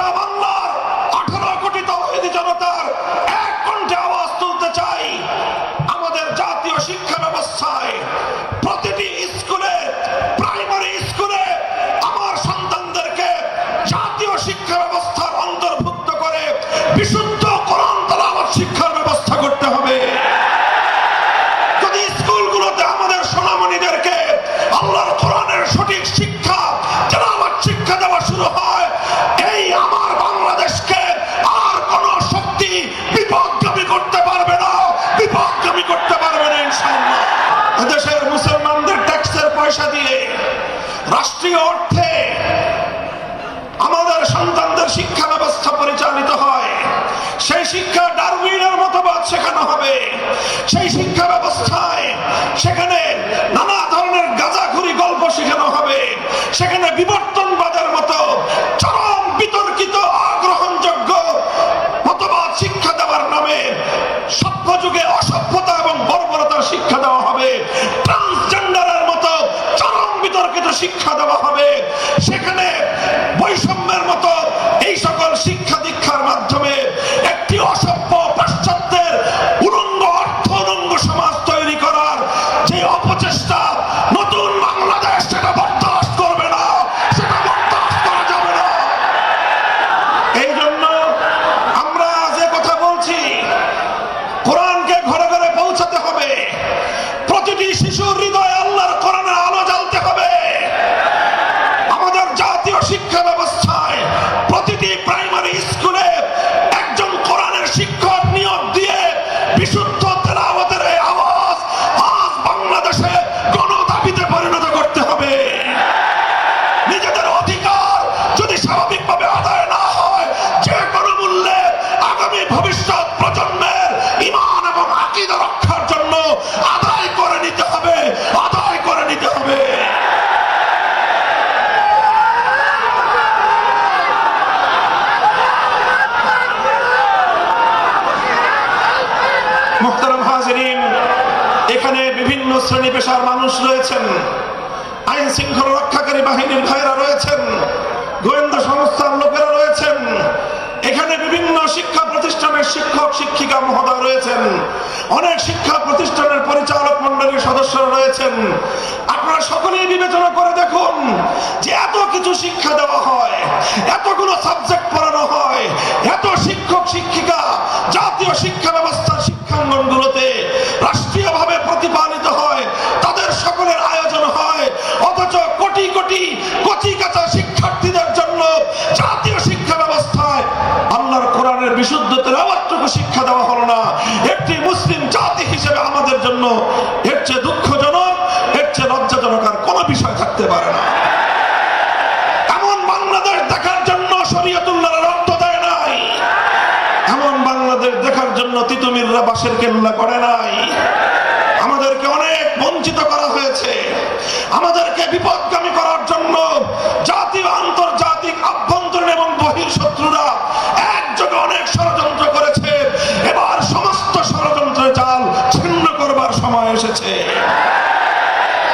গোটা জনতার এক কণ্ঠে তুলতে চাই। আমাদের জাতীয় শিক্ষা ব্যবস্থায় পয়সা দিয়ে রাষ্ট্রীয় অর্থে আমাদের সন্তানদের শিক্ষা ব্যবস্থা পরিচালিত হয়, সেই শিক্ষা ডারউইনের মতবাদ শেখানো হবে, সেই শিক্ষা ব্যবস্থায় সেখানে নানা ধরনের গাঁজাখুরি গল্প শেখানো হবে সেখানে বিবর্তনবাদের মতো চরম বিতর্কিত অগ্রহণযোগ্য মতবাদ শিক্ষা দেওয়ার নামে সভ্য যুগে অসভ্যতা এবং বর্বরতার শিক্ষা দেওয়া হবে ট্রান্সজেন্ডারের মতো চরম বিতর্কিত শিক্ষা দেওয়া হবে। সেখানে বৈষম্যের মতো এখানে বিভিন্ন শ্রেণি পেশার মানুষ রয়েছেন। আইন শৃঙ্খলা রক্ষাকারী বাহিনীর ভাইরা রয়েছেন। গোয়েন্দা সংস্থার লোকেরা রয়েছেন। এখানে বিভিন্ন শিক্ষা প্রতিষ্ঠানের শিক্ষক, শিক্ষিকা মহোদয় রয়েছেন। অনেক শিক্ষা প্রতিষ্ঠানের পরিচালক মন্ডলীর সদস্যরা রয়েছেন। আপনারা সকলেই বিবেচনা করে দেখুন যে এত কিছু শিক্ষা দেওয়া হয়, এতগুলো সাবজেক্ট পড়ানো হয়, এত শিক্ষক না একটি মুসলিম জাতি হিসেবে আমাদের জন্য এর চেয়ে দুঃখজনক, এর চেয়ে লজ্জাজনক আর কোনো বিষয় থাকতে পারে না। আমাদেরকে অনেক বঞ্চিত করা হয়েছে। আমাদেরকে বিপদগামী করার জন্য জাতীয় ছিন্ন করবার সময় এসেছে।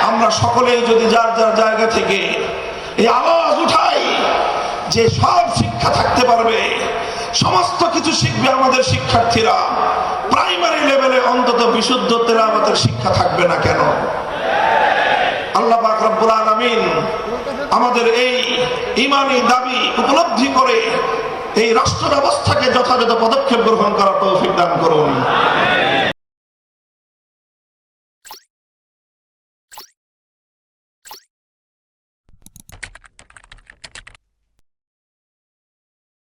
আমরা সকলেই যদি যার যার জায়গা থেকে এই আওয়াজ উঠাই, যে সব শিক্ষা থাকতে পারবে, সমস্ত কিছু শিখবে আমাদের শিক্ষার্থীরা, প্রাইমারি লেভেলে অন্তত বিশুদ্ধ তেলাওয়াতের শিক্ষা থাকবে না কেন? আল্লাহ পাক রব্বুল আলামিন আমাদের এই ইমানি দাবি উপলব্ধি করে এই রাষ্ট্র ব্যবস্থাকে যথাযথ পদক্ষেপ গ্রহণ করার তৌফিক দান করুন।